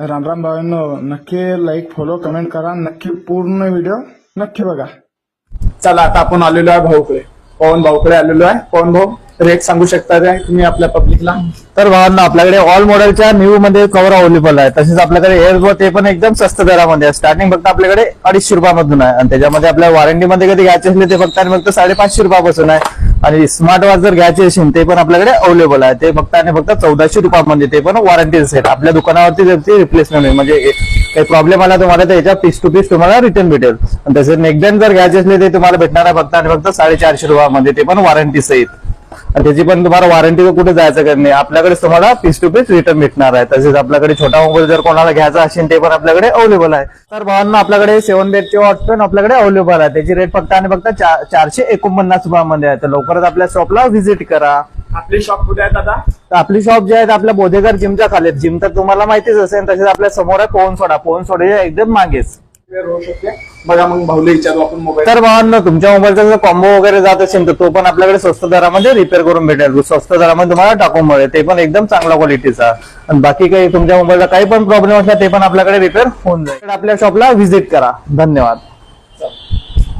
राम राम भावांनो नक्की like follow comment करा. नक्की पूर्ण व्हिडिओ नक्की बघा. चला आता आपण आलेलो आहे भाऊकडे. पवन भाऊकडे आलेलो आहे. पवन भाऊ रेट सांगू शकता काय तुम्ही आपल्या पब्लिकला तर भावांना आपल्याकडे ऑल मॉडेलच्या न्यू मध्ये कव्हर अवेलेबल आहे. तसेच आपल्याकडे एअर ते पण एकदम स्वस्त दरामध्ये आहे. स्टार्टिंग फक्त आपल्याकडे अडीचशे रुपयामधून आहे. आणि त्याच्यामध्ये आपल्या वॉरंटी मध्ये कधी घ्यायचे असले ते फक्त आणि फक्त साडेपाचशे रुपयापासून आहे. आणि स्मार्ट वॉच जर घ्यायचे असेल ते पण आपल्याकडे अवेलेबल आहे. ते फक्त आणि फक्त चौदाशे रुपयामध्ये ते पण वॉरंटी सेट आपल्या दुकानावरती त्याची रिप्लेसमेंट होईल म्हणजे काही प्रॉब्लेम आला तुम्हाला तर याच्या पीस टू पीस तुम्हाला रिटर्न भेटेल. आणि तसेच नेकबँड जर घ्यायचे असले ते तुम्हाला भेटणार आहे फक्त आणि फक्त साडेचारशे रुपयामध्ये ते पण वॉरंटी सहित. आणि त्याची पण तुम्हाला वॉरंटी कुठे जायचं का नाही. आपल्याकडेच तुम्हाला पीस टू पीस रिटर्न भेटणार आहे. तसेच आपल्याकडे छोटा मोबाईल जर कोणाला घ्यायचा असेल ते पण आपल्याकडे अवेलेबल आहे. तर भावांना आपल्याकडे सेव्हन बेडचे वॉट पण आपल्याकडे अवेलेबल आहे. त्याची रेट फक्त आणि फक्त चा- चारशे एकोणपन्नास रुपयामध्ये आहे. तर लवकरच आपल्या शॉपला व्हिजिट करा. आपली शॉप कुठे आहे दादा? तर आपली शॉप जी आहे आपल्या बोधेकर जिमच्या खाली. जिम तर तुम्हाला माहितीच असेल तसेच आपल्यासमोर आहे पोहन सोडा पोहन सोडा एकदम मागेच. होऊ शकते. बघा मग विचारू आपण मोबाईल तर भावांना तुमच्या मोबाईलचा जर कॉम्बो वगैरे जात असेल तर तो पण आपल्याकडे स्वस्त दरामध्ये रिपेअर करून भेटेल. स्वस्त दरामध्ये तुम्हाला टाकून मिळेल. ते पण एकदम चांगल्या क्वालिटीचा आणि बाकी काही तुमच्या मोबाईलला काही पण प्रॉब्लेम असला ते पण आपल्याकडे रिपेअर होऊन जाईल. आपल्या शॉपला व्हिजिट करा. धन्यवाद.